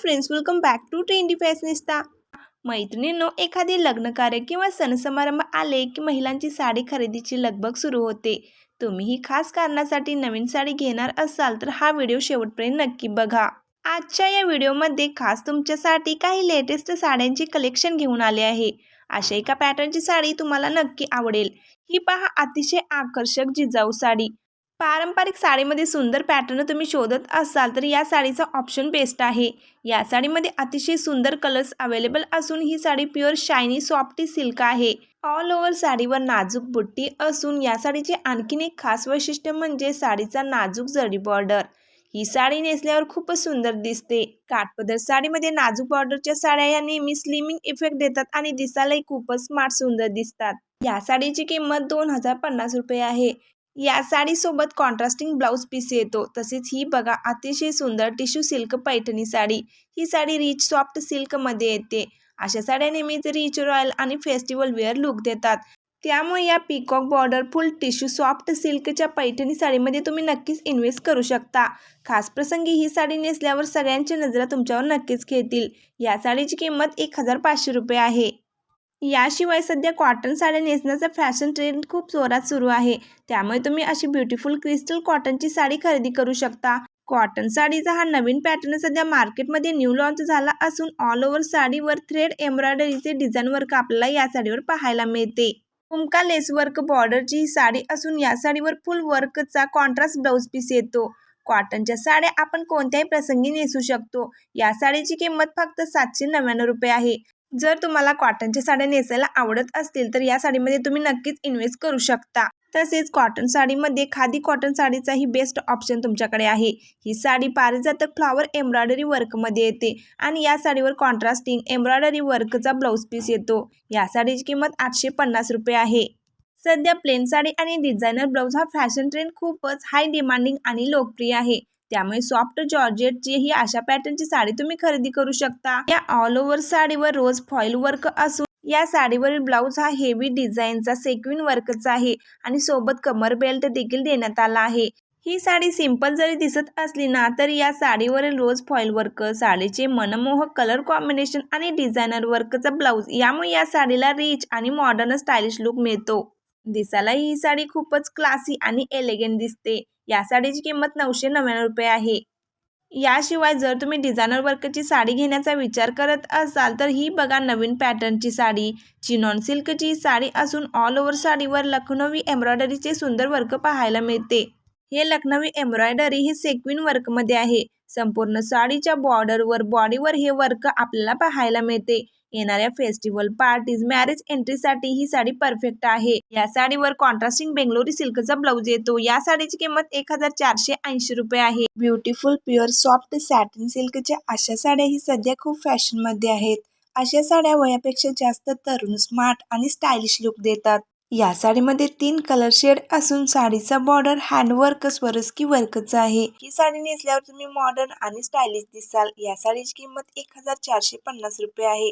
Friends welcome back to trendy fashionista मैत्रिणींनो एखादे लग्नकार्य किंवा सण समारंभ आले की महिलांची साडी खरेदीची लगबग सुरू होते. तुम्हीही खास कारणासाठी नवीन साडी घेणार असाल तर हा व्हिडिओ शेवटपर्यंत नक्की बघा. आजच्या या व्हिडिओमध्ये खास तुमच्यासाठी काही लेटेस्ट साड्यांची कलेक्शन घेऊन आले आहे. अशा एका पॅटर्नची साडी तुम्हाला नक्की आवडेल. ही पहा अतिशय आकर्षक जिजाऊ साडी. पारंपरिक साडीमध्ये सुंदर पॅटर्न तुम्ही शोधत असाल तर या साडीचा ऑप्शन बेस्ट आहे. या साडीमध्ये अतिशय सुंदर कलर्स अवेलेबल असून ही sari pure shiny softy silk आहे. ऑल ओव्हर साडीवर नाजूक बुट्टी असून या साडीचे आणखीन एक खास वैशिष्ट्य म्हणजे साडीचा नाजूक जडी बॉर्डर ही साडी नेसल्यावर खूपच सुंदर दिसते. काठपदर साडीमध्ये नाजूक बॉर्डरच्या साड्या या नेहमी स्लिमिंग इफेक्ट देतात आणि दिसायलाही खूपच स्मार्ट सुंदर दिसतात. या साडीची किंमत दोन हजार पन्नास रुपये आहे. या साडीसोबत कॉन्ट्रास्टिंग ब्लाऊज पीस येतो. तसेच ही बघा अतिशय सुंदर टिश्यू सिल्क पैठणी साडी. ही साडी रिच सॉफ्ट सिल्कमध्ये येते. अशा साड्या नेहमीच रिच रॉयल आणि फेस्टिवल वेअर लुक देतात. त्यामुळे या peacock border full tissue soft सिल्कच्या पैठणी साडीमध्ये तुम्ही नक्कीच इन्व्हेस्ट करू शकता. खास प्रसंगी ही साडी नेसल्यावर सगळ्यांची नजरा तुमच्यावर नक्कीच घेतील या साडीची किंमत एक हजार पाचशे रुपये आहे. याशिवाय सध्या कॉटन साड्या नेसण्याचा फॅशन ट्रेंड खूप जोरात सुरू आहे. त्यामुळे तुम्ही अशी ब्युटिफुल क्रिस्टल कॉटनची साडी खरेदी करू शकता. कॉटन साडीचा हा नवीन पॅटर्न सध्या मार्केटमध्ये न्यू लॉन्च झाला असून ऑल ओव्हर साडीवर थ्रेड एम्ब्रॉयडरीचे डिझाईन वर्क आपल्याला या साडीवर पाहायला मिळते. कुमका लेस वर्क बॉर्डरची ही साडी असून या साडीवर फुल वर्कचा कॉन्ट्रास्ट ब्लाऊज पीस येतो. कॉटनच्या साड्या आपण कोणत्याही प्रसंगी नेसू शकतो. या साडीची किंमत फक्त सातशे नव्याण्णव रुपये आहे. जर तुम्हाला कॉटनच्या साड्या नेसायला आवडत असतील तर या साडीमध्ये तुम्ही नक्कीच इन्व्हेस्ट करू शकता. तसेच कॉटन साडीमध्ये खादी कॉटन साडीचाही बेस्ट ऑप्शन तुमच्याकडे आहे. ही साडी पारिजातक फ्लावर एम्ब्रॉयडरी वर्कमध्ये येते आणि या साडीवर कॉन्ट्रास्टिंग एम्ब्रॉयडरी वर्कचा ब्लाऊज पीस येतो. या साडीची किंमत आठशे पन्नास रुपये आहे. सध्या प्लेन साडी आणि डिझायनर ब्लाऊज हा फॅशन ट्रेंड खूपच हाय डिमांडिंग आणि लोकप्रिय आहे. त्यामुळे सॉफ्ट जॉर्जेटची ही अशा पॅटर्नची साडी तुम्ही खरेदी करू शकता. या ऑल ओव्हर साडीवर रोज फॉईल वर्क असून या साडीवरील ब्लाऊज हा हेवी डिझाईनचा सेक्विन वर्कचा आहे आणि सोबत कमर बेल्ट देखील देण्यात आला आहे. ही साडी सिंपल जरी दिसत असली ना तरी या साडीवरील रोज फॉईल वर्क साडीचे मनमोहक कलर कॉम्बिनेशन आणि डिझायनर वर्कचा ब्लाऊज यामुळे या साडीला रिच आणि मॉडर्न स्टायलिश लुक मिळतो. दिसायला ही साडी खूपच क्लासी आणि एलिगंट दिसते. या साडीची किंमत नऊशे नव्याण्णव रुपये आहे. याशिवाय जर तुम्ही डिझायनर वर्कची साडी घेण्याचा विचार करत असाल तर ही बघा नवीन पॅटर्नची साडी. चिनॉन सिल्कची साडी असून ऑल ओव्हर साडीवर लखनवी एम्ब्रॉयडरीचे सुंदर वर्क पाहायला मिळते. हे लखनवी एम्ब्रॉयडरी हे सेक्विन वर्कमध्ये आहे. संपूर्ण साडीच्या बॉर्डरवर बॉडीवर हे वर्क आपल्याला पाहायला मिळते. येणाऱ्या फेस्टिवल पार्टीज मॅरेज एंट्रीसाठी ही साडी परफेक्ट आहे. या साडीवर कॉन्ट्रास्टिंग बेंगलोरी सिल्कचा ब्लाऊज येतो. या साडीची किंमत एक हजार चारशे ऐंशी रुपये आहे. ब्युटिफुल प्युअर सॉफ्ट सॅटिन सिल्कच्या अशा साड्या ही सध्या खूप फॅशनमध्ये आहेत. अशा साड्या वयापेक्षा जास्त तरुण स्मार्ट आणि स्टायलिश लुक देतात. या साडीमध्ये तीन कलर शेड असून साडीचा बॉर्डर हँडवर्क स्वरस्की वर्कचा आहे. ही साडी नेसल्यावर तुम्ही मॉडर्न आणि स्टायलिश दिसाल. या साडीची किंमत एक हजार चारशे पन्नास रुपये आहे.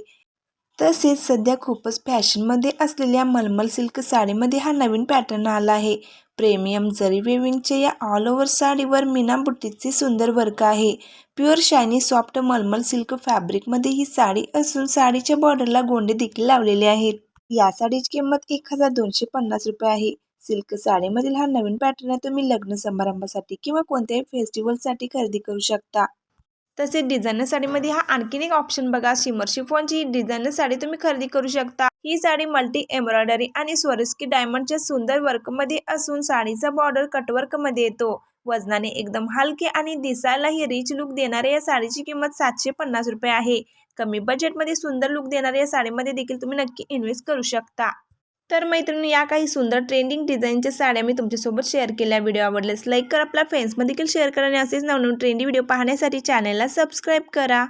तसेच सध्या खूपच फॅशनमध्ये असलेल्या मलमल सिल्क साडीमध्ये हा नवीन पॅटर्न आला आहे. प्रेमियम जरी वेविंगच्या या ऑल ओव्हर साडीवर मीना बुट्टीचे सुंदर वर्क आहे. Pure shiny soft malmal silk फॅब्रिकमध्ये ही साडी असून साडीच्या बॉर्डरला गोंडे देखील लावलेले आहेत. या साडीची किंमत एक हजार दोनशे पन्नास रुपये आहे. सिल्क साडीमधील हा नवीन पॅटर्न तुम्ही लग्न समारंभासाठी किंवा कोणत्याही फेस्टिवलसाठी खरेदी करू शकता. तसेच डिझायनर साडीमध्ये हा आणखीन एक ऑप्शन बघा. शिमर शिफॉनची डिझायनर साडी तुम्ही खरेदी करू शकता. ही साडी मल्टी एम्ब्रॉयडरी आणि स्वरस्की डायमंडच्या सुंदर वर्कमध्ये असून साडीचा बॉर्डर कटवर्कमध्ये येतो. वजनाने एकदम हलके आणि दिसायलाही रिच लुक देणाऱ्या या साडीची किंमत सातशे पन्नास रुपये आहे. कमी बजेटमध्ये सुंदर लुक देणाऱ्या या साडीमध्ये देखील तुम्ही नक्की इन्व्हेस्ट करू शकता. तर मैत्रिणी या काही सुंदर ट्रेंडिंग डिझाईनच्या साड्या मी तुमच्यासोबत शेअर केल्या. व्हिडिओ आवडल्यास लाईक करा. आपल्या फ्रेंड्समध्ये देखील शेअर करा आणि असेच नवनवीन ट्रेंडी व्हिडिओ पाहण्यासाठी चॅनलला सबस्क्राईब करा.